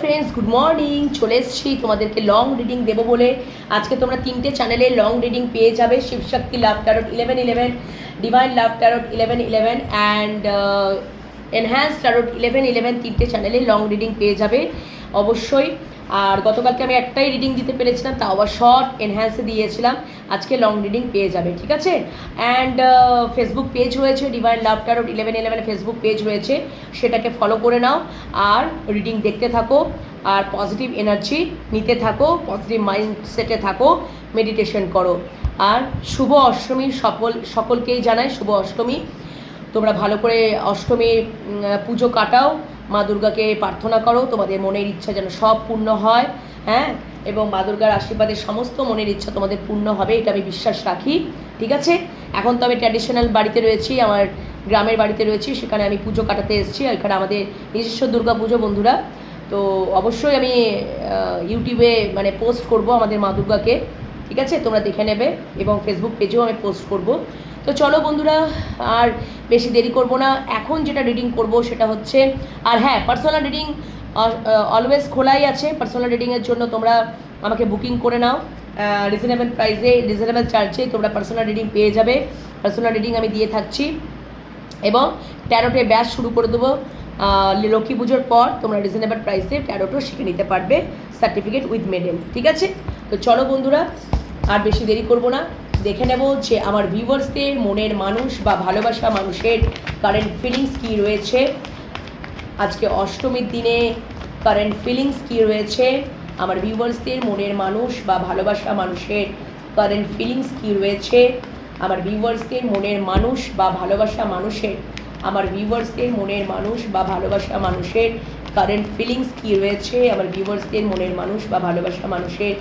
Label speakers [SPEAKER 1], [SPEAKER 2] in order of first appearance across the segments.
[SPEAKER 1] Friends good morning চলে এসেছি তোমাদেরকে লং রিডিং দেবো বলে। আজকে তোমরা তিনটে চ্যানেলে লং রিডিং পেয়ে যাবে। Shivashakti love tarot eleven eleven divine love tarot eleven eleven and enhance tarot eleven eleven তিনটে চ্যানেলে লং রিডিং পেয়ে যাবে। অবশ্যই। আর গতকালকে আমি একটাই রিডিং দিতে পেরেছিলাম তাও আবার শর্ট এনহ্যান্সে দিয়েছিলাম। আজকে লং রিডিং পেয়ে যাবে ঠিক আছে? অ্যান্ড ফেসবুক পেজ রয়েছে divine love tarot eleven eleven Facebook page রয়েছে সেটাকে ফলো করে নাও। আর রিডিং দেখতে থাকো আর পজিটিভ এনার্জি নিতে থাকো পজিটিভ মাইন্ডসেটে থাকো মেডিটেশন করো। আর শুভ অষ্টমী সকল সকলকেই জানাই শুভ অষ্টমী। তোমরা ভালো করে অষ্টমীর উম, পুজো কাটাও মা দুর্গাকে প্রার্থনা করো, তোমাদের মনের ইচ্ছা যেন সব পূর্ণ হয় হ্যাঁ? এবং মা দুর্গার আশীর্বাদে সমস্ত মনের ইচ্ছা তোমাদের পূর্ণ হবে, এটা আমি বিশ্বাস রাখি, ঠিক আছে? এখন তো আমি ট্র্যাডিশনাল বাড়িতে রয়েছি, আমার গ্রামের বাড়িতে রয়েছি, সেখানে আমি পুজো কাটাতে এসেছি এখানে আমাদের নিজস্ব দুর্গা পুজো, বন্ধুরা। তো অবশ্যই আমি ইউটিউবে মানে পোস্ট করব আমাদের মা দুর্গাকে, ঠিক আছে? তোমরা দেখে নেবে, এবং ফেসবুক পেজেও আমি পোস্ট করব। তো চলো বন্ধুরা, আর বেশি দেরি করব না। এখন যেটা রিডিং করব সেটা হচ্ছে, আর হ্যাঁ পার্সোনাল রিডিং অলওয়েজ খোলাই আছে। পার্সোনাল রিডিংয়ের জন্য তোমরা আমাকে বুকিং করে নাও। রিজনেবল প্রাইসে রিজনেবল চার্জে তোমরা পার্সোনাল রিডিং পেয়ে যাবে। পার্সোনাল রিডিং আমি দিয়ে থাকছি। এবং ট্যারোটে ব্যাচ শুরু করে দেবো। লক্ষ্মী পুজোর পর তোমরা রিজনেবল প্রাইসে ট্যারোটও শিখে নিতে পারবে সার্টিফিকেট উইথ মেডেল ঠিক আছে? তো চলো বন্ধুরা, আর বেশি দেরি করব না। দেখে নেব যে আমার ভিউয়ার্সদের মনের মানুষ বা ভালোবাসা মানুষের কারেন্ট ফিলিংস কী রয়েছে। আজকে অষ্টমীর দিনে কারেন্ট ফিলিংস কী রয়েছে? আমার ভিউয়ার্সদের মনের মানুষ বা ভালোবাসা মানুষের কারেন্ট ফিলিংস কী রয়েছে? আমার ভিউয়ার্সদের মনের মানুষ বা ভালোবাসা মানুষের, আমার ভিউয়ার্সদের মনের মানুষ বা ভালোবাসা মানুষের কারেন্ট ফিলিংস কী রয়েছে? আমার ভিউয়ার্সদের মনের মানুষ বা ভালোবাসা মানুষের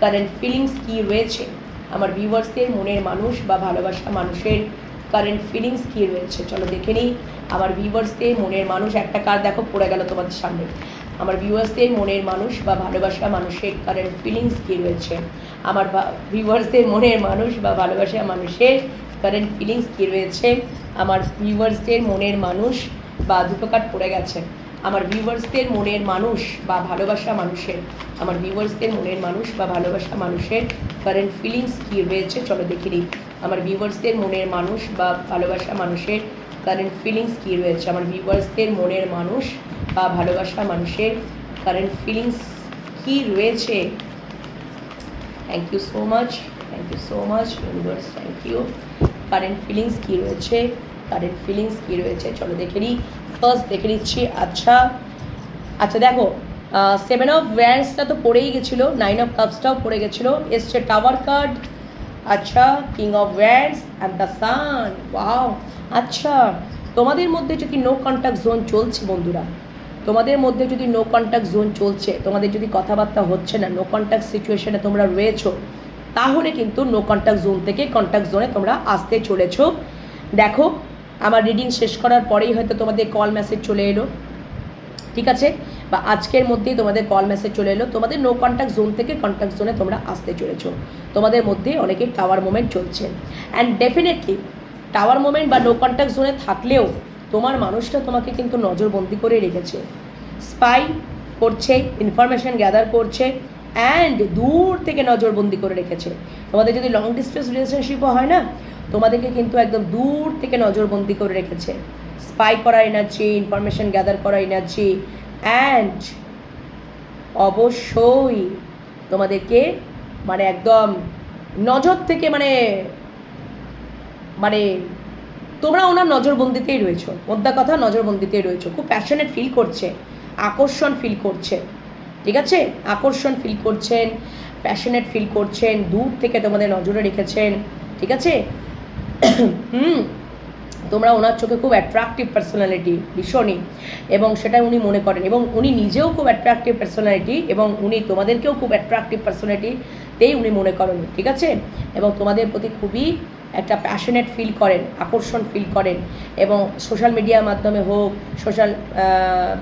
[SPEAKER 1] কারেন্ট ফিলিংস কী রয়েছে? আমার ভিউয়ার্সদের মনের মানুষ বা ভালোবাসা মানুষের কারেন্ট ফিলিংস কী রয়েছে? চলো দেখে নিই। আমার ভিউয়ার্সদের মনের মানুষ, একটা কার দেখো, পড়ে গেল তোমাদের সামনে। আমার ভিউয়ার্সদের মনের মানুষ বা ভালোবাসা মানুষের কারেন্ট ফিলিংস কী রয়েছে? আমার ভিউয়ার্সদের মনের মানুষ বা ভালোবাসা মানুষের কারেন্ট ফিলিংস কী রয়েছে? আমার ভিউয়ার্সদের মনের মানুষ বা দুটো কার্ড পড়ে গেছে। আমার ভিউয়ার্সদের মনের মানুষ বা ভালোবাসা মানুষের, আমার ভিউয়ার্সদের মনের মানুষ বা ভালোবাসা মানুষের কারেন্ট ফিলিংস কী রয়েছে, চলো দেখে নিই। আমার ভিউয়ার্সদের মনের মানুষ বা ভালোবাসা মানুষের কারেন্ট ফিলিংস কী রয়েছে? আমার ভিউয়ার্সদের মনের মানুষ বা ভালোবাসা মানুষের কারেন্ট ফিলিংস কী রয়েছে? Thank you so much thank you so much universe thank you current feelings কী রয়েছে? কারেন্ট ফিলিংস কী রয়েছে? চলো দেখে নিই। ফার্স্ট দেখে নিচ্ছি আচ্ছা। আচ্ছা দেখো সেভেন অফ ওয়ান্সটা তো পড়েই গেছিল নাইন অফ কাপসটাও পড়ে গেছিল। এসছে টাওয়ার কার্ড আচ্ছা king of wands and the sun wow আচ্ছা তোমাদের মধ্যে যদি নো কন্ট্যাক্ট জোন চলছে বন্ধুরা, তোমাদের মধ্যে যদি নো কন্ট্যাক্ট জোন চলছে, তোমাদের যদি কথাবার্তা হচ্ছে না নো কন্ট্যাক্ট সিচুয়েশনে তোমরা রয়েছো, তাহলে কিন্তু নো কন্ট্যাক্ট জোন থেকে কন্ট্যাক্ট জোনে তোমরা আসতে চলেছো। দেখো আমার রিডিং শেষ করার পরেই হয়তো তোমাদের কল মেসেজ চলে এলো। ঠিক আছে? বা আজকের মধ্যেই তোমাদের কল মেসেজ চলে এলো। তোমাদের নো কন্ট্যাক্ট জোন থেকে কন্ট্যাক্ট জোনে তোমরা আসতে চলেছো। তোমাদের মধ্যে অনেকেই টাওয়ার মোমেন্ট চলছে। অ্যান্ড ডেফিনেটলি টাওয়ার মোমেন্ট বা নো কন্ট্যাক্ট জোনে থাকলেও তোমার মানুষটা তোমাকে কিন্তু নজরবন্দি করে রেখেছে। স্পাই করছে ইনফরমেশন গ্যাদার করছে অ্যান্ড দূর থেকে নজরবন্দি করে রেখেছে। তোমাদের যদি লং ডিস্টেন্স রিলেশনশিপও হয় না, তোমাদেরকে কিন্তু একদম দূর থেকে নজরবন্দি করে রেখেছে। স্পাই করা এনার্জি ইনফরমেশন গ্যাদার করা এনার্জি অ্যান্ড অবশ্যই তোমাদেরকে মানে একদম নজর থেকে মানে মানে তোমরা ওনার নজরবন্দিতেই রয়েছো। মোদ্দা কথা, নজরবন্দিতেই রয়েছো। খুব প্যাশনেট ফিল করছে, আকর্ষণ ফিল করছে। ঠিক আছে? আকর্ষণ ফিল করছেন প্যাশনেট ফিল করছেন, দূর থেকে তোমাদের নজরে রেখেছেন, ঠিক আছে? হুম, তোমরা ওনার চোখে খুব অ্যাট্রাকটিভ পার্সোনালিটি ভীষণই। এবং সেটা উনি মনে করেন। এবং উনি নিজেও খুব অ্যাট্রাকটিভ পার্সোনালিটি এবং উনি তোমাদেরকেও খুব অ্যাট্রাকটিভ পার্সোনালিটিতেই উনি মনে করেন, ঠিক আছে? এবং তোমাদের প্রতি খুবই একটা প্যাশনেট ফিল করেন, আকর্ষণ ফিল করেন এবং সোশ্যাল মিডিয়ার মাধ্যমে হোক সোশ্যাল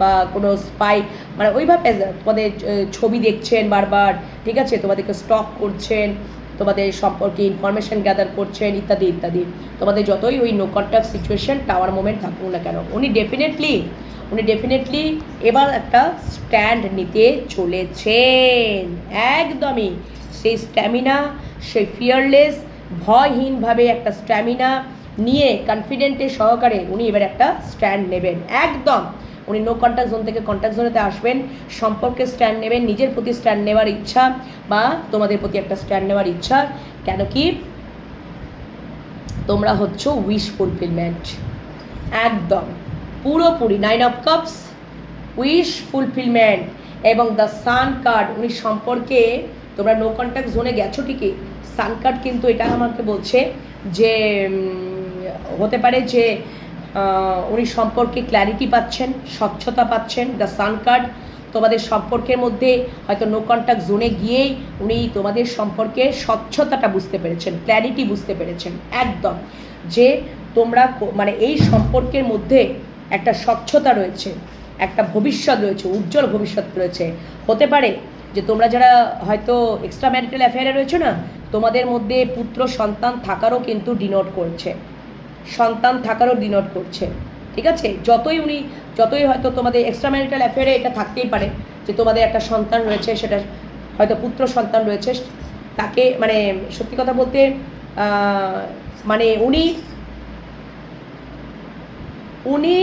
[SPEAKER 1] বা কোনো স্পাই মানে ওইভাবে তোমাদের ছবি দেখছেন বারবার, ঠিক আছে? তোমাদেরকে স্টক করছেন, তোমাদের সম্পর্কে ইনফরমেশন গ্যাদার করছেন, ইত্যাদি ইত্যাদি। তোমাদের যতই ওই no contact situation tower moment থাকুক না কেন, উনি ডেফিনেটলি উনি ডেফিনেটলি এবার একটা স্ট্যান্ড নিতে চলেছেন। একদমই। সেই স্ট্যামিনা সেই ফিয়ারলেস ভয়হীনভাবে একটা স্ট্যামিনা নিয়ে কনফিডেন্টের সহকারে উনি এবার একটা স্ট্যান্ড নেবেন। একদম। উনি নো কন্ট্যাক্ট জোন থেকে কন্ট্যাক্ট জোনেতে আসবেন। সম্পর্কে স্ট্যান্ড নেবেন, নিজের প্রতি স্ট্যান্ড নেওয়ার ইচ্ছা বা তোমাদের প্রতি একটা স্ট্যান্ড নেওয়ার ইচ্ছা। কেন কি? তোমরা হচ্ছ উইশ ফুলফিলমেন্ট একদম। পুরোপুরি nine of cups wish fulfilment এবং দ্য সান কার্ড উনি সম্পর্কে তোমরা নো কন্ট্যাক্ট জোনে গেছো ঠিকই। সান কার্ড কিন্তু এটা আমাকে বলছে যে হতে পারে যে উনি সম্পর্কে ক্ল্যারিটি পাচ্ছেন, স্বচ্ছতা পাচ্ছেন দ্য সান কার্ড তোমাদের সম্পর্কের মধ্যে হয়তো নো কন্ট্যাক্ট জোনে গিয়েই উনি তোমাদের সম্পর্কে স্বচ্ছতাটা বুঝতে পেরেছেন ক্ল্যারিটি বুঝতে পেরেছেন, একদম। যে তোমরা মানে এই সম্পর্কের মধ্যে একটা স্বচ্ছতা রয়েছে, একটা ভবিষ্যৎ রয়েছে, উজ্জ্বল ভবিষ্যৎ রয়েছে। হতে পারে যে তোমরা যারা হয়তো এক্সট্রা ম্যারিটাল অ্যাফেয়ারে রয়েছে না তোমাদের মধ্যে পুত্র সন্তান থাকারও কিন্তু ডিনোট করছে। সন্তান থাকারও ডিনোট করছে। ঠিক আছে? যতই উনি, যতই হয়তো তোমাদের এক্সট্রা ম্যারিটাল অ্যাফেয়ারে এটা থাকতেই পারে, যে তোমাদের একটা সন্তান রয়েছে, সেটা হয়তো পুত্র সন্তান রয়েছে, তাকে মানে সত্যি কথা বলতে মানে উনি উনি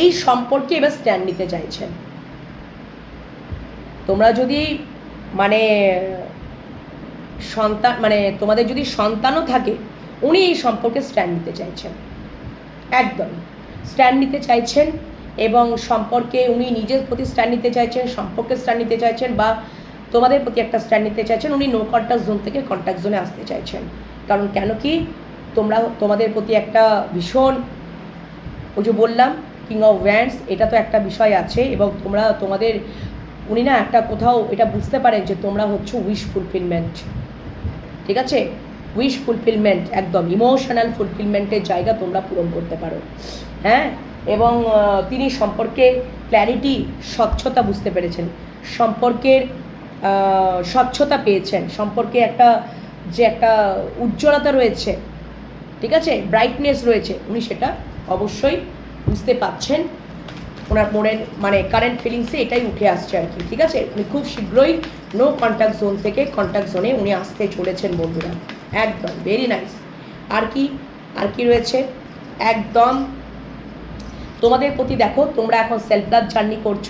[SPEAKER 1] এই সম্পর্কে এবার স্ট্যান্ড নিতে চাইছেন। তোমরা যদি মানে সন্তান মানে তোমাদের যদি সন্তানও থাকে, উনি এই সম্পর্কে স্ট্যান্ড নিতে চাইছেন। একদম। স্ট্যান্ড নিতে চাইছেন এবং সম্পর্কে উনি নিজের প্রতি স্ট্যান্ড নিতে চাইছেন, সম্পর্কে স্ট্যান্ড নিতে চাইছেন বা তোমাদের প্রতি একটা স্ট্যান্ড নিতে চাইছেন, উনি নো কন্ট্যাক্ট জোন থেকে কন্ট্যাক্ট জোনে আসতে চাইছেন। কারণ কেন কি? তোমরা, তোমাদের প্রতি একটা ভীষণ, ওই যে বললাম কিং অফ ভ্যান্ডস এটা তো একটা বিষয় আছে এবং তোমরা, তোমাদের, উনি না একটা কোথাও এটা বুঝতে পারেন যে তোমরা হচ্ছে উইশ ফুলফিলমেন্ট ঠিক আছে? উইশ ফুলফিলমেন্ট একদম ইমোশনাল ফুলফিলমেন্টের জায়গা তোমরা পূরণ করতে পারো। হ্যাঁ? এবং তিনি সম্পর্কে ক্ল্যারিটি স্বচ্ছতা বুঝতে পেরেছেন। সম্পর্কের স্বচ্ছতা পেয়েছেন। সম্পর্কে একটা, যে একটা উজ্জ্বলতা রয়েছে, ঠিক আছে? ব্রাইটনেস রয়েছে। উনি সেটা অবশ্যই বুঝতে পাচ্ছেন ওনার মনের মানে কারেন্ট ফিলিংসে এটাই উঠে আসছে আর কি, ঠিক আছে? উনি খুব শীঘ্রই নো কন্ট্যাক্ট জোন থেকে কন্ট্যাক্ট জোনে উনি আসতে চলেছেন বন্ধুরা। একদম ভেরি নাইস আর কি আর কি রয়েছে? একদম। তোমাদের প্রতি দেখো, তোমরা এখন সেলফ লাভ জার্নি করছ।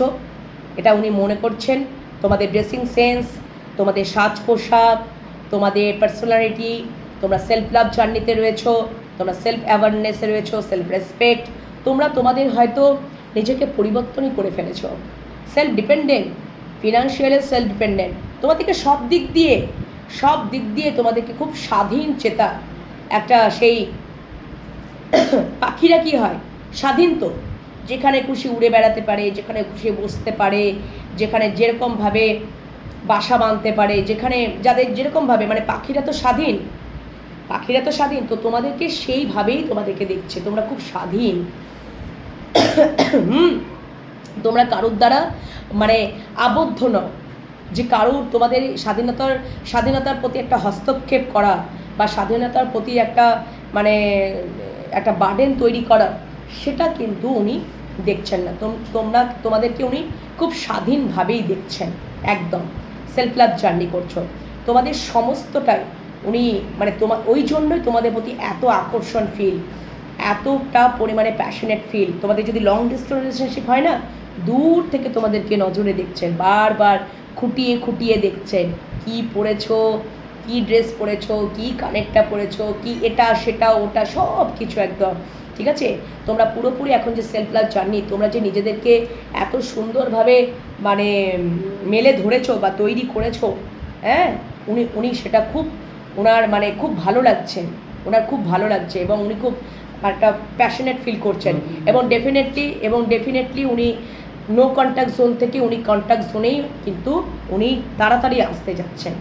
[SPEAKER 1] এটা উনি মনে করছেন। তোমাদের ড্রেসিং সেন্স তোমাদের সাজ পোশাক, তোমাদের পার্সোনালিটি তোমরা সেলফ লাভ জার্নিতে রয়েছো, তোমরা সেলফ অ্যাওয়ারনেসে রয়েছো সেলফ রেসপেক্ট তোমরা তোমাদের হয়তো নিজেকে পরিবর্তনই করে ফেলেছ। Self dependent financially self dependent তোমাদেরকে সব দিক দিয়ে, সব দিক দিয়ে তোমাদেরকে খুব স্বাধীন চেতা একটা সেই পাখিরা কি হয়? স্বাধীন তো। যেখানে খুশি উড়ে বেড়াতে পারে, যেখানে খুশি বসতে পারে, যেখানে যেরকমভাবে বাসা বাঁধতে পারে, যেখানে যাদের যেরকমভাবে মানে পাখিরা তো স্বাধীন। পাখিরা তো স্বাধীন, তো তোমাদেরকে সেইভাবেই তোমাদেরকে দেখছে। তোমরা খুব স্বাধীন। হুম, তোমরা কারোর দ্বারা মানে আবদ্ধ নও। যে কারোর তোমাদের স্বাধীনতার স্বাধীনতার প্রতি একটা হস্তক্ষেপ করা বা স্বাধীনতার প্রতি একটা মানে একটা বার্ডেন তৈরি করা, সেটা কিন্তু উনি দেখছেন না। তোম- তোমরা, তোমাদেরকে উনি খুব স্বাধীনভাবেই দেখছেন, একদম। সেলফ লাভ জার্নি করছ। তোমাদের সমস্তটাই উনি মানে তোমার ওই জন্যই তোমাদের প্রতি এত আকর্ষণ ফিল এতটা পরিমাণে প্যাশনেট ফিল তোমাদের যদি লং ডিস্টেন্স রিলেশনশিপ হয় না, দূর থেকে তোমাদেরকে নজরে দেখছেন, বারবার খুঁটিয়ে খুঁটিয়ে দেখছেন, কি পরেছো, কি ড্রেস পরেছো, কি কানেরটা পরেছো, কি এটা, সেটা, ওটা সব কিছু একদম, ঠিক আছে? তোমরা পুরোপুরি এখন যে সেলফ লাভ জার্নি তোমরা যে নিজেদেরকে এত সুন্দরভাবে মানে মেলে ধরেছো বা তৈরি করেছ হ্যাঁ? উনি উনি সেটা খুব, ওনার মানে খুব ভালো লাগছে, ওনার খুব ভালো লাগছে এবং উনি খুব একটা প্যাশনেট ফিল করছেন। এবং ডেফিনেটলি এবং ডেফিনেটলি উনি নো কন্ট্যাক্ট জোন থেকে উনি কন্ট্যাক্ট জোনেই কিন্তু উনি তাড়াতাড়ি আসতে যাচ্ছেন।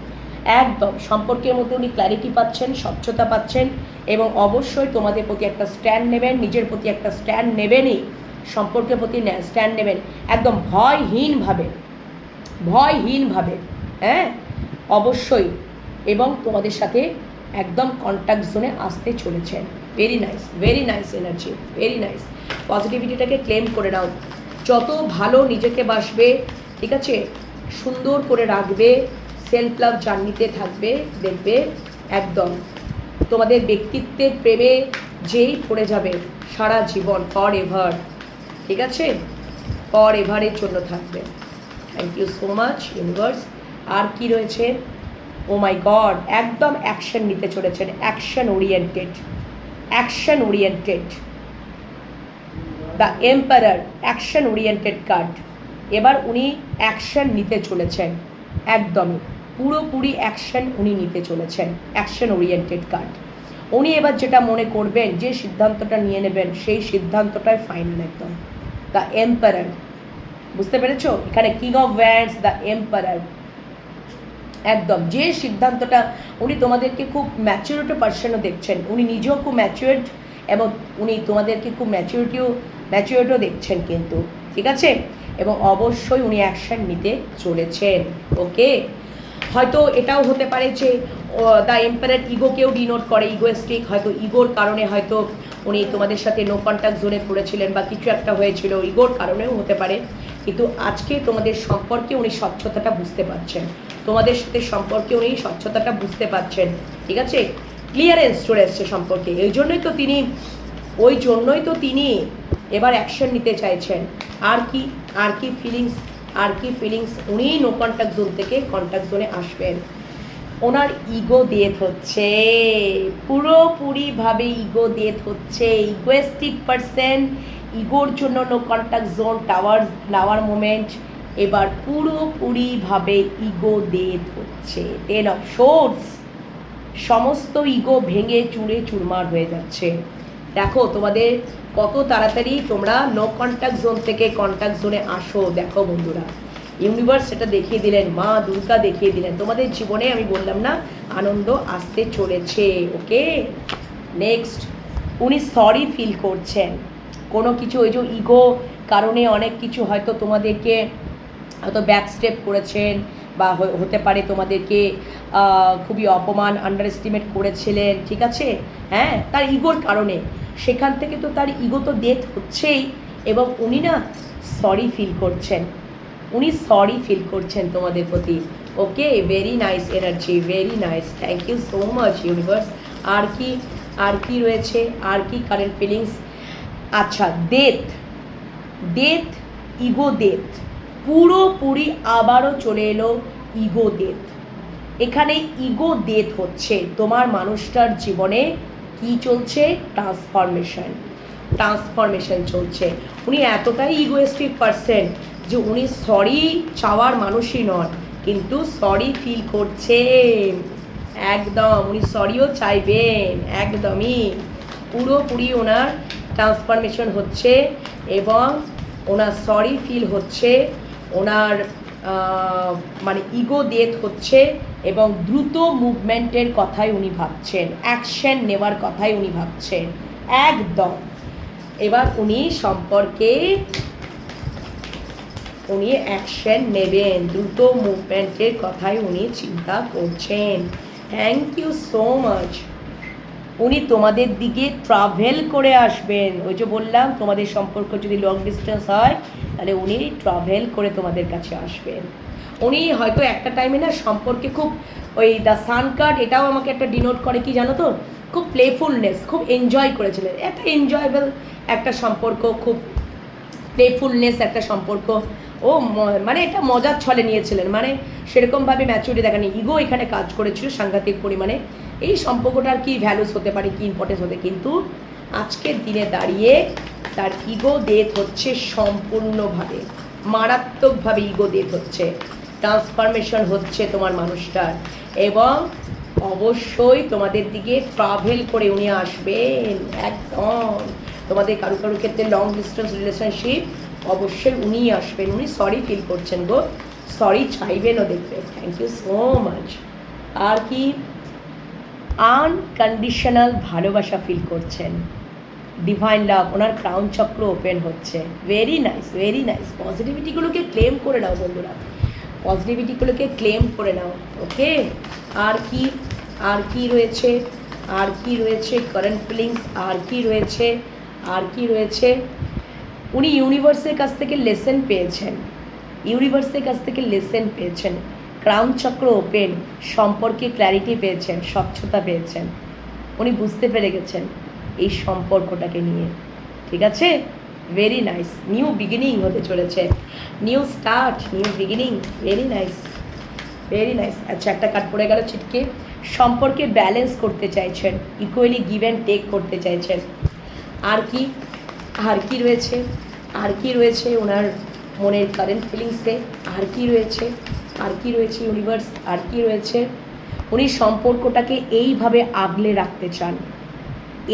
[SPEAKER 1] একদম সম্পর্কের মধ্যে উনি ক্ল্যারিটি পাচ্ছেন স্বচ্ছতা পাচ্ছেন এবং অবশ্যই তোমাদের প্রতি একটা স্ট্যান্ড নেবেন নিজের প্রতি একটা স্ট্যান্ড নেবেনই সম্পর্কের প্রতি স্ট্যান্ড নেবেন। একদম ভয়হীনভাবে ভয়হীনভাবে হ্যাঁ? অবশ্যই। এবং তোমাদের সাথে একদম কন্ট্যাক্ট জোনে আসতে চলেছেন। Very nice very nice energy very nice পজিটিভিটিটাকে claim করে নাও। যত ভালো নিজেকে বাসবে, ঠিক আছে? সুন্দর করে রাখবে সেলফ লাভ জার্নিতে থাকবে, দেখবে, একদম। তোমাদের ব্যক্তিত্বের প্রেমে যেই পড়ে যাবে, সারা জীবন ফর এভার ঠিক আছে? ফর এভারের জন্য থাকবে। Thank you so much universe আর কি রয়েছে? ও মাই গড একদম অ্যাকশন নিতে চলেছেন action oriented action oriented the emperor action oriented card এবার উনি অ্যাকশন নিতে চলেছেন, একদমই। পুরোপুরি অ্যাকশন উনি নিতে চলেছেন অ্যাকশন ওরিয়েন্টেড কার্ড উনি এবার যেটা মনে করবেন, যে সিদ্ধান্তটা নিয়ে নেবেন, সেই সিদ্ধান্তটাই ফাইনাল একদম। দ্য এম্পারার বুঝতে পেরেছ? এখানে king of swords the emperor একদম। যে সিদ্ধান্তটা উনি তোমাদেরকে খুব ম্যাচিউরিটি পার্সনও দেখছেন, উনি নিজেও খুব ম্যাচিউর্ড এবং উনি তোমাদেরকে খুব ম্যাচিউরিটিও ম্যাচিউরিটিও দেখছেন কিন্তু, ঠিক আছে? এবং অবশ্যই উনি অ্যাকশন নিতে চলেছেন, ওকে? হয়তো এটাও হতে পারে যে দ্য এম্পায়ার ইগোকেও ডিনোট করে ইগোয়েস্টিক হয়তো ইগোর কারণে হয়তো উনি তোমাদের সাথে নো কন্ট্যাক্ট জোনে পড়েছিলেন বা কিছু একটা হয়েছিল ইগোর কারণেও হতে পারে। কিন্তু আজকে তোমাদের সম্পর্কে উনি স্বচ্ছতাটা বুঝতে পারছেন। তোমাদের সাথে সম্পর্কে উনি স্বচ্ছতাটা বুঝতে পারছেন, ঠিক আছে? ক্লিয়ারেন্স চলে এসছে সম্পর্কে। এই জন্যই তো তিনি, ওই জন্যই তো তিনি এবার অ্যাকশন নিতে চাইছেন। আর কি আর কি ফিলিংস আর কি ফিলিংস উনি নো কন্ট্যাক্ট জোন থেকে কন্ট্যাক্ট জোনে আসবেন। ওনার ইগো ডেথ হচ্ছে। পুরোপুরিভাবে ইগো ডেথ হচ্ছে। ইগোয়েস্টিক পারসন ইগোর জন্য নো কন্ট্যাক্ট জোন টাওয়ার নেওয়ার মোমেন্ট এবার পুরোপুরিভাবে ইগো ডেথ হচ্ছে। টেন অফ শোর্টস সমস্ত ইগো ভেঙে চুরে চুরমার হয়ে যাচ্ছে। দেখো, তোমাদের কত তাড়াতাড়ি তোমরা নো কন্ট্যাক্ট জোন থেকে কন্ট্যাক্ট জোনে আসো। দেখো বন্ধুরা ইউনিভার্স সেটা দেখিয়ে দিলেন, মা দুর্গা দেখিয়ে দিলেন। তোমাদের জীবনে আমি বললাম না, আনন্দ আসতে চলেছে ওকে নেক্সট উনি সরি ফিল করছেন। কোনো কিছু ওই যে ইগো কারণে অনেক কিছু হয়তো তোমাদেরকে হয়তো ব্যাক স্টেপ করেছেন বা হতে পারে তোমাদেরকে খুবই অপমান আন্ডার এস্টিমেট করেছিলেন, ঠিক আছে? হ্যাঁ তার ইগোর কারণে। সেখান থেকে তো তার ইগো তো ডেথ হচ্ছেই এবং উনি না সরি ফিল করছেন। উনি সরি ফিল করছেন তোমাদের প্রতি। Okay? Very nice energy very nice thank you so much universe আর কি আর কি রয়েছে? আর কি কারেন্ট ফিলিংস আচ্ছা ডেথ ডেথ ইগো ডেথ পুরোপুরি আবারও চলে এলো ইগো ডেথ এখানে ইগো ডেথ হচ্ছে তোমার মানুষটার জীবনে কি চলছে? ট্রান্সফরমেশন ট্রান্সফরমেশন চলছে। উনি এতটাই ইগোয়েস্টিক পারসন যে উনি সরি চাওয়ার মানুষই নন, কিন্তু সরি ফিল করছেন। একদম, উনি সরিও চাইবেন, একদমই। পুরোপুরি ওনার ট্রান্সফরমেশন হচ্ছে এবং ওনার সরি ফিল হচ্ছে, ওনার মানে ইগো ডেথ হচ্ছে এবং দ্রুত মুভমেন্টের কথাই উনি ভাবছেন, অ্যাকশন নেওয়ার কথাই উনি ভাবছেন, একদম। এবার উনি সম্পর্কে উনি অ্যাকশন নেবেন, দ্রুত মুভমেন্টের কথাই উনি চিন্তা করছেন। Thank you so much. উনি তোমাদের দিকে ট্রাভেল করে আসবেন। ওই যে বললাম, তোমাদের সম্পর্ক যদি লং ডিস্টেন্স হয়, তাহলে উনি ট্রাভেল করে তোমাদের কাছে আসবেন। উনি হয়তো একটা টাইমে না সম্পর্কে খুব ওই দ্য সান কার্ড এটাও আমাকে একটা ডিনোট করে কি জানো তো? খুব প্লেফুলনেস খুব এনজয় করেছিলেন। একটা এনজয়েবল একটা সম্পর্ক, খুব প্লেফুলনেস একটা সম্পর্ক। ও মানে এটা মজার ছলে নিয়েছিলেন। মানে সেরকমভাবে ম্যাচুরিটি দেখানি ইগো এখানে কাজ করেছিল সাংঘাতিক পরিমাণে। এই সম্পর্কটার কি ভ্যালুস হতে পারে, কি ইম্পর্টেন্স হতে কিন্তু আজকের দিনে দাঁড়িয়ে তার ইগো ডেথ হচ্ছে সম্পূর্ণভাবে। মারাত্মকভাবে ইগো ডেথ হচ্ছে। ট্রান্সফরমেশন হচ্ছে তোমার মানুষটার। এবং অবশ্যই তোমাদের দিকে ট্রাভেল করে উনি আসবেন। একদম। তোমাদের কারও কারও ক্ষেত্রে লং ডিস্টেন্স রিলেশনশিপ অবশ্যই উনিই আসবেন। উনি সরি ফিল করছেন গো। সরি চাইবেনও দেখবেন থ্যাংক ইউ সো মাচ আর কি? আনকন্ডিশনাল ভালোবাসা ফিল করছেন। ডিভাইন লাভ ওনার ক্রাউন চক্র ওপেন হচ্ছে। ভেরি নাইস ভেরি নাইস পজিটিভিটিগুলোকে ক্লেম করে নাও বন্ধুরা। পজিটিভিটিগুলোকে ক্লেম করে নাও ওকে আর কি? আর কি রয়েছে? আর কি রয়েছে? কারেন্ট ফিলিংস আর কি রয়েছে? আর কি রয়েছে? উনি ইউনিভার্সের কাছ থেকে লেসেন পেয়েছেন। ইউনিভার্সের কাছ থেকে লেসেন পেয়েছেন। ক্রাউন চক্র ওপেন, সম্পর্কে ক্ল্যারিটি পেয়েছেন, স্বচ্ছতা পেয়েছেন। উনি বুঝতে পেরে গেছেন এই সম্পর্কটাকে নিয়ে। ঠিক আছে? ভেরি নাইস নিউ বিগিনিং হতে চলেছে। New start new beginning very nice very nice আচ্ছা একটা কাট পড়ে গেল ছিটকে। সম্পর্কে ব্যালেন্স করতে চাইছেন ইকুয়ালি গিভ অ্যান্ড টেক করতে চাইছেন। আর কি আর কি রয়েছে, আর কি রয়েছে ওনার মনের কারেন্ট ফিলিংসে আর কি রয়েছে, আর কি রয়েছে ইউনিভার্স আর কি রয়েছে, উনি সম্পর্কটাকে এইভাবে আগলে রাখতে চান,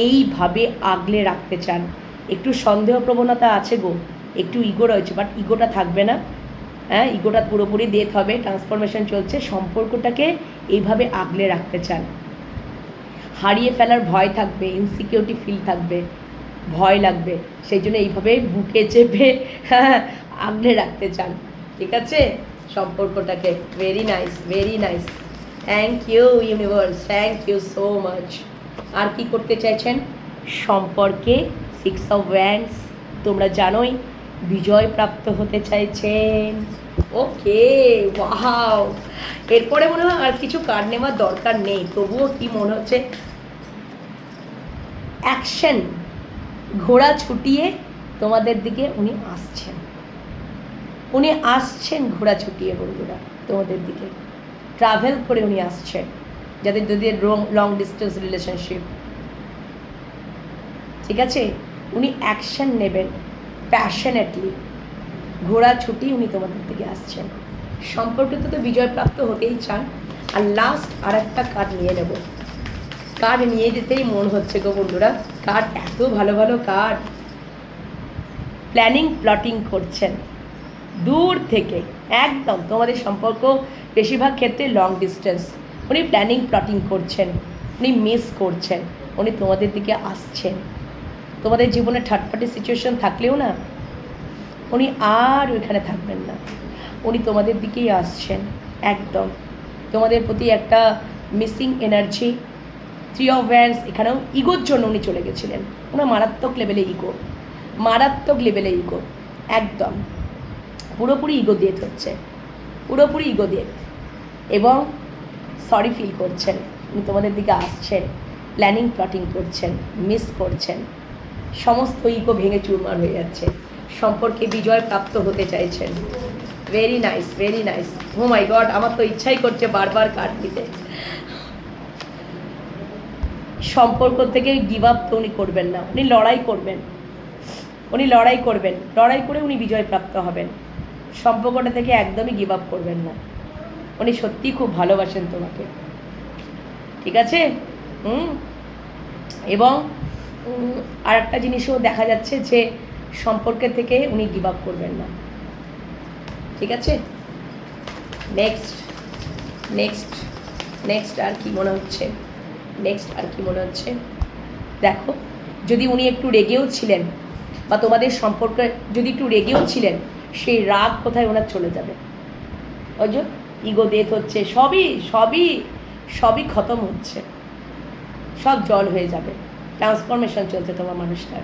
[SPEAKER 1] এইভাবে আগলে রাখতে চান। একটু সন্দেহ প্রবণতা আছে গো, একটু ইগো রয়েছে বাট ইগোটা থাকবে না। হ্যাঁ ইগোটা পুরোপুরি ডেথ হবে ট্রান্সফরমেশন চলছে, সম্পর্কটাকে এইভাবে আগলে রাখতে চান। হারিয়ে ফেলার ভয় থাকবে ইনসিকিউরিটি ফিল থাকবে ভয় লাগবে। সেই জন্য এইভাবে বুকে চেপে আগলে রাখতে চান। ঠিক আছে? সম্পর্কটাকে very nice very nice thank you universe thank you so much আর কি করতে চাইছেন? সম্পর্কে সিক্স অফ ওয়ান্স তোমরা জানোই, বিজয় প্রাপ্ত হতে চাইছেন। ওকে ওয়াও এরপরে মনে হয় আর কিছু কার্ড নেওয়ার দরকার নেই। তবুও কি মনে হচ্ছে? অ্যাকশন ঘোড়া ছুটিয়ে তোমাদের দিকে উনি আসছেন। উনি আসছেন ঘোড়া ছুটিয়ে বন্ধুরা তোমাদের দিকে। ট্রাভেল করে উনি আসছেন যাদের যদি লং ডিস্টেন্স রিলেশনশিপ ঠিক আছে? উনি অ্যাকশন নেবেন প্যাশনেটলি ঘোড়া ছুটি উনি তোমাদের দিকে আসছেন। সম্পর্কে তো বিজয়প্রাপ্ত হতেই চান। আর লাস্ট আর একটা কার্ড নিয়ে নেব। কার্ড নিয়ে যেতেই মন হচ্ছে গো বন্ধুরা। কার্ড এত ভালো ভালো কার্ড। প্ল্যানিং প্লটিং করছেন। দূর থেকে, একদম তোমাদের সম্পর্ক বেশিরভাগ ক্ষেত্রে লং ডিস্টেন্স উনি প্ল্যানিং প্লটিং করছেন, উনি মিস করছেন, উনি তোমাদের দিকে আসছেন। তোমাদের জীবনে থার্ড পার্টি সিচুয়েশন থাকলেও না, উনি আর ওইখানে থাকবেন না। উনি তোমাদের দিকেই আসছেন, একদম। তোমাদের প্রতি একটা missing energy three of wands এখানেও ইগোর জন্য উনি চলে গেছিলেন। ওনার মারাত্মক লেভেলে ইগো মারাত্মক লেভেলে ইগো একদম। পুরোপুরি ইগো ডেথ হচ্ছে। পুরোপুরি ইগো ডেথ এবং সরি ফিল করছেন। উনি তোমাদের দিকে আসছেন। প্ল্যানিং প্লটিং করছেন। মিস করছেন। সমস্ত ইগো ভেঙে চুরমার হয়ে যাচ্ছে। সম্পর্কে বিজয় প্রাপ্ত হতে চাইছেন। Very nice very nice oh my god আমার তো ইচ্ছাই করছে বারবার কার্ড দিতে সম্পর্ক থেকে গিভ আপ উনি করবেন না। উনি লড়াই করবেন। উনি লড়াই করবেন। লড়াই করে উনি বিজয় প্রাপ্ত হবেন। সম্পর্কটা থেকে একদমই গিভ আপ করবেন না। উনি সত্যিই খুব ভালোবাসেন তোমাকে। ঠিক আছে? হুম? এবং আর একটা জিনিসও দেখা যাচ্ছে যে সম্পর্কের থেকে উনি গিভ আপ করবেন না। ঠিক আছে? নেক্সট নেক্সট নেক্সট আর কি মনে হচ্ছে? নেক্সট আর কি মনে হচ্ছে? দেখো, যদি উনি একটু রেগেও ছিলেন, বা তোমাদের সম্পর্কে যদি একটু রেগেও ছিলেন, সেই রাগ কোথায় ওনার চলে যাবে? ওই যে ইগো ডেথ হচ্ছে, সবই সবই সবই খতম হচ্ছে। সব জল হয়ে যাবে। ট্রান্সফরমেশন চলছে তোমার মানুষটার।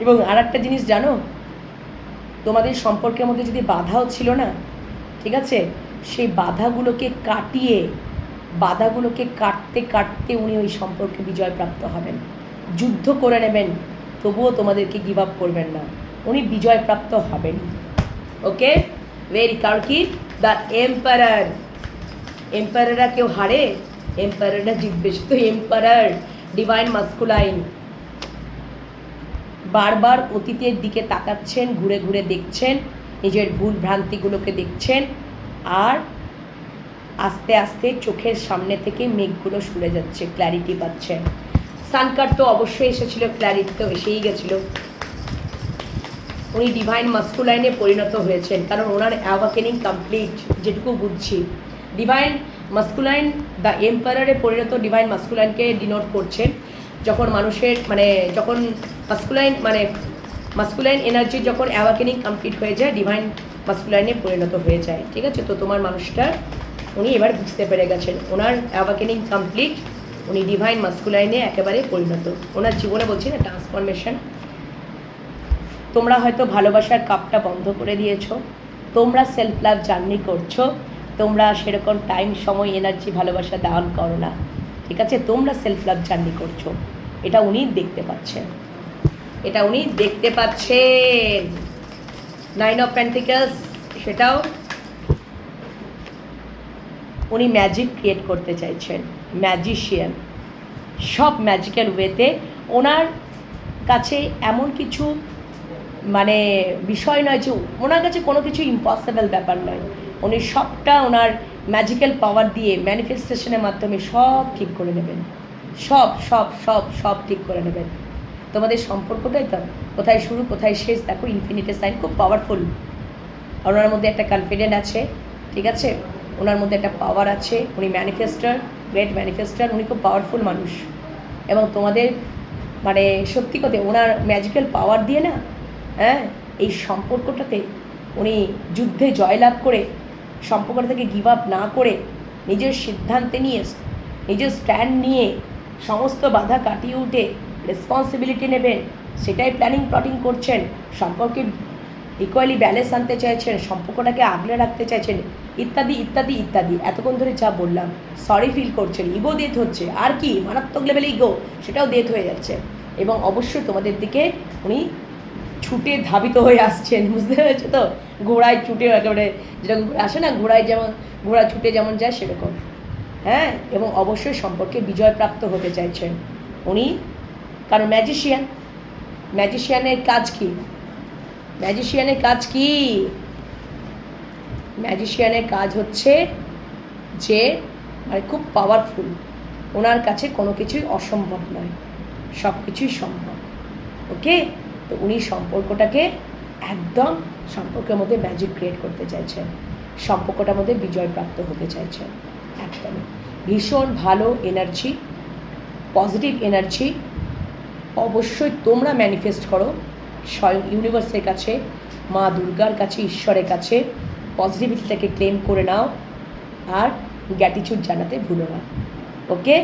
[SPEAKER 1] এবং আর একটা জিনিস জানো, তোমাদের সম্পর্কের মধ্যে যদি বাধাও ছিল না, ঠিক আছে? সেই বাধাগুলোকে কাটিয়ে বাধাগুলোকে কাটতে কাটতে উনি ওই সম্পর্কে বিজয়প্রাপ্ত হবেন। যুদ্ধ করে নেবেন, তবুও তোমাদেরকে গিভ আপ করবেন না। উনি বিজয়প্রাপ্ত হবেন। ওকে? ভেরি কারণ কি? দ্য এম্পারার এম্পায়াররা কেউ হারে? এম্পায়াররা জিতবে, শুধু এম্পায়ার ডিভাইন মাস্কুলাইন বারবার অতীতের দিকে তাকাচ্ছেন, ঘুরে ঘুরে দেখছেন, নিজের ভুল ভ্রান্তিগুলোকে দেখছেন, আর আস্তে আস্তে চোখের সামনে থেকে মেঘগুলো সরে যাচ্ছে ক্ল্যারিটি পাচ্ছেন সানকার তো অবশ্যই এসেছিল ক্ল্যারিটি তো এসেই গেছিল। উনি ডিভাইন মাস্কুলাইনে পরিণত হয়েছেন, কারণ ওনার অ্যাওয়াকেনিং কমপ্লিট যেটুকু বুঝছি। ডিভাইন মাস্কুলাইন দ্য এম্পায়ারে পরিণত ডিভাইন মাস্কুলাইনকে ডিনোট করছেন, যখন মানুষের মানে যখন মাস্কুলাইন মানে মাস্কুলাইন এনার্জি যখন অ্যাওয়াকেনিং কমপ্লিট হয়ে যায় ডিভাইন মাস্কুলাইনে পরিণত হয়ে যায়। ঠিক আছে? তো তোমার মানুষটা উনি এবার বুঝতে পেরে গেছেন। ওনার অ্যাওয়াকেনিং কমপ্লিট উনি ডিভাইন মাস্কুলাইনে একেবারে পরিণত। ওনার জীবনে বলছি না ট্রান্সফরমেশন তোমরা হয়তো ভালোবাসার কাপটা বন্ধ করে দিয়েছ। তোমরা সেলফ লাভ জার্নি করছ। তোমরা সেরকম টাইম সময় এনার্জি ভালোবাসা দান করো না। ঠিক আছে? তোমরা সেলফ লাভ জার্নি করছ। এটা উনি দেখতে পাচ্ছেন। এটা উনি দেখতে পাচ্ছেন। নাইন অফ প্যান্টিকালস সেটাও উনি ম্যাজিক ক্রিয়েট করতে চাইছেন ম্যাজিশিয়ান সব ম্যাজিক্যাল ওয়েতে ওনার কাছে এমন কিছু মানে বিষয় নয় যে ওনার কাছে কোনো কিছু ইম্পসিবল ব্যাপার নয়। উনি সবটা ওনার ম্যাজিক্যাল পাওয়ার দিয়ে ম্যানিফেস্টেশনের মাধ্যমে সব ঠিক করে নেবেন। সব সব সব সব ঠিক করে নেবেন। তোমাদের সম্পর্কটাই তো কোথায় শুরু, কোথায় শেষ, দেখো ইনফিনিটের সাইন খুব পাওয়ারফুল ওনার মধ্যে একটা কনফিডেন্ট আছে, ঠিক আছে? ওনার মধ্যে একটা পাওয়ার আছে, উনি ম্যানিফেস্টার গ্রেট ম্যানিফেস্টার উনি খুব পাওয়ারফুল মানুষ। এবং তোমাদের মানে সত্যি কথা, ওনার ম্যাজিক্যাল পাওয়ার দিয়ে না হ্যাঁ এই সম্পর্কটাতে উনি যুদ্ধে জয়লাভ করে, সম্পর্কটা থেকে গিভ আপ না করে নিজের সিদ্ধান্তে নিয়ে, নিজের স্ট্যান্ড নিয়ে সমস্ত বাধা কাটিয়ে উঠে রেসপন্সিবিলিটি নেবেন, সেটাই প্ল্যানিং প্লটিং করছেন। সম্পর্কে ইকুয়ালি ব্যালেন্স আনতে চাইছেন, সম্পর্কটাকে আগলে রাখতে চাইছেন, ইত্যাদি ইত্যাদি ইত্যাদি। এতক্ষণ ধরে যা বললাম সরি ফিল করছেন ইগো ডেথ হচ্ছে। আর কি? মারাত্মক লেভেলে ইগো সেটাও ডেথ হয়ে যাচ্ছে। এবং অবশ্যই তোমাদের দিকে উনি ছুটে ধাবিত হয়ে আসছেন, বুঝতে পেরেছ তো? ঘোড়ায় ছুটে একেবারে যেরকম, আসে না? ঘোড়ায় যেমন ঘোড়া ছুটে যেমন যায়, সেরকম। হ্যাঁ? এবং অবশ্যই সম্পর্কে বিজয়প্রাপ্ত হতে চাইছেন উনি। কারণ ম্যাজিশিয়ান ম্যাজিশিয়ানের কাজ কি? ম্যাজিশিয়ানের কাজ কি? ম্যাজিশিয়ানের কাজ হচ্ছে যে মানে খুব পাওয়ারফুল ওনার কাছে কোনো কিছুই অসম্ভব নয় সব কিছুই সম্ভব ওকে তো উনি সম্পর্কটাকে একদম সম্পর্কের মধ্যে ম্যাজিক ক্রিয়েট করতে চাইছেন, সম্পর্কটার মধ্যে বিজয়প্রাপ্ত হতে চাইছেন একদমই ভীষণ ভালো এনার্জি পজিটিভ এনার্জি অবশ্যই তোমরা ম্যানিফেস্ট করো স্বয়ং ইউনিভার্সের কাছে, মা দুর্গার কাছে, ঈশ্বরের কাছে পজিটিভিটিটাকে ক্লেম করে নাও আর গ্যাটিচিউড জানাতে ভুলো না। ওকে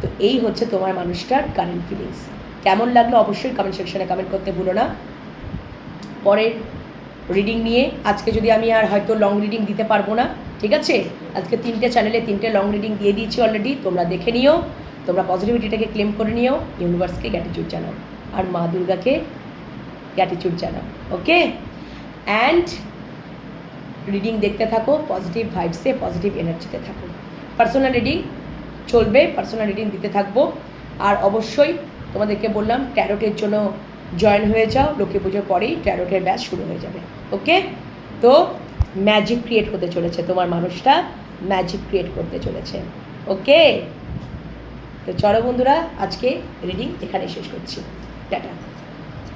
[SPEAKER 1] তো এই হচ্ছে তোমার মানুষটার কারেন্ট ফিলিংস কেমন লাগল অবশ্যই কমেন্ট সেকশনে কমেন্ট করতে ভুলো না। পরের রিডিং নিয়ে, আজকে যদি আমি আর হয়তো লং রিডিং দিতে পারব না, ঠিক আছে? আজকে তিনটে চ্যানেলে তিনটে লং রিডিং দিয়ে দিয়েছি অলরেডি তোমরা দেখে নিও। তোমরা পজিটিভিটিটাকে ক্লেম করে নিও ইউনিভার্সকে গ্যাটিচিউড জানাও। আর মা দুর্গাকে গ্যাটিচিউড জানাও ওকে অ্যান্ড রিডিং দেখতে থাকো পজিটিভ ভাইবসে পজিটিভ এনার্জিতে থাকো। পার্সোনাল রিডিং চলবে পার্সোনাল রিডিং দিতে থাকব। আর অবশ্যই তোমাদেরকে বললাম ট্যারোটের জন্য জয়েন হয়ে যাও, লক্ষ্মী পুজোর পরেই ট্যারোটের ব্যাচ শুরু হয়ে যাবে ওকে তো ম্যাজিক ক্রিয়েট হতে চলেছে, তোমার মানুষটা ম্যাজিক ক্রিয়েট করতে চলেছে ওকে তো চলো বন্ধুরা, আজকে রিডিং এখানে শেষ করছি। টাটা।